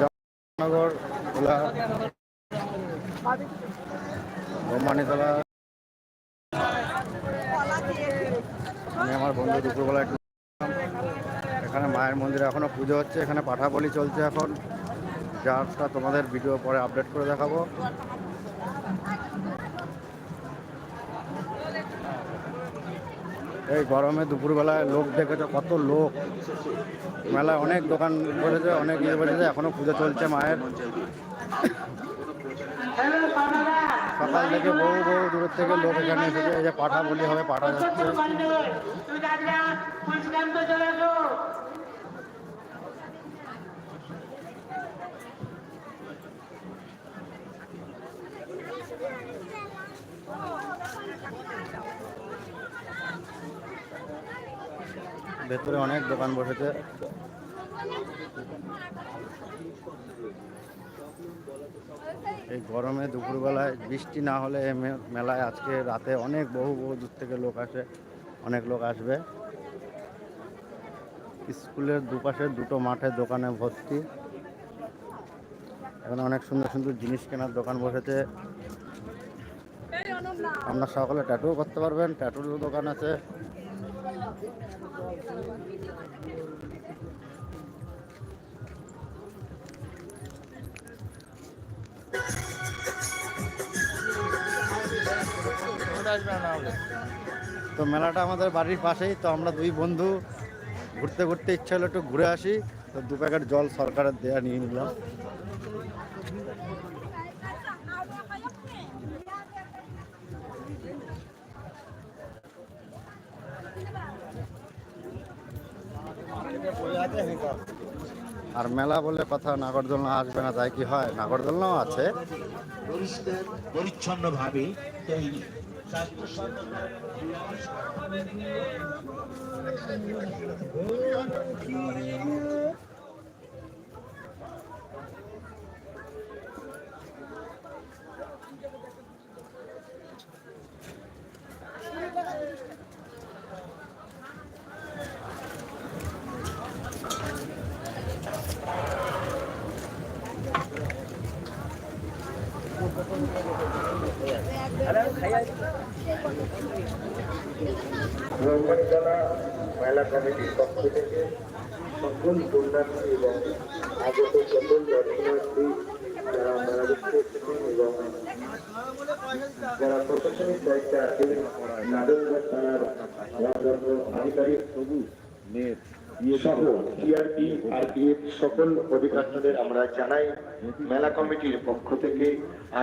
জামনগর খোলা আমি আমার বন্ধু দুপুরবেলা এখানে মায়ের মন্দিরে এখনও পুজো হচ্ছে, এখানে পাঠা বলি চলছে এখন। যারটা তোমাদের ভিডিও পরে আপডেট করে দেখাবো। এই গরমে দুপুরবেলায় লোক দেখেছ, কত লোক। মেলায় অনেক দোকান বসেছে, অনেক ইয়ে বসেছে, এখনও পুজো চলছে মায়ের। সকাল থেকে বহু বহু দূরের থেকে লোক এখানে এসেছে, এই যে পাঠা বলি হবে, পাঠা যাচ্ছে। ভেতরে অনেক দোকান বসেছে। এই গরমে দুপুরবেলায় বৃষ্টি না হলে মেলায় আজকে রাতে অনেক বহু বহু দূর থেকে লোক আসে, অনেক লোক আসবে। স্কুলের দুপাশে দুটো মাঠে দোকানে ভর্তি। এখানে অনেক সুন্দর সুন্দর জিনিস কেনার দোকান বসেছে। আপনার সকলে ট্যাটুও করতে পারবেন ট্যাটুর দোকান আছে। তো মেলাটা আমাদের বাড়ির পাশেই, তো আমরা দুই বন্ধু ঘুরতে ঘুরতে ইচ্ছা হলো একটু ঘুরে আসি। তো দু প্যাকেট জল সরকারের দেয়া নিয়ে নিলাম। আর মেলা বলে কথা নাগরদোলনা আসবে না তাই কি হয়? নাগরদোলনাও আছে। পরিচ্ছন্ন ভাবে ব্রহ্মণিতলা মেলা কমিটির পক্ষ থেকে সকল পুণ্যার্থী এবং আগত সকল দর্শনার্থী যারা মেলা এসেছেন এবং যারা প্রশাসনিক দায়িত্বে আছেন নাদনগঞ্জ থানার ভারপ্রাপ্ত আধিকারিক সকল অধিকারীদের আমরা জানাই, মেলা কমিটির পক্ষ থেকে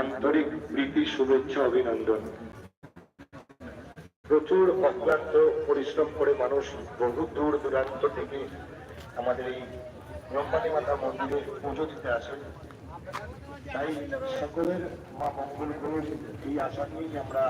আন্তরিক প্রীতি, শুভেচ্ছা, অভিনন্দন। প্রচুর অক্লান্ত পরিশ্রম করে মানুষ বহু দূর দূরান্ত থেকে আমাদের এই ব্রহ্মানী মাতা মন্দিরে পুজো দিতে আসেন। তাই সকলের মা মঙ্গল এই আশা নিয়েই আমরা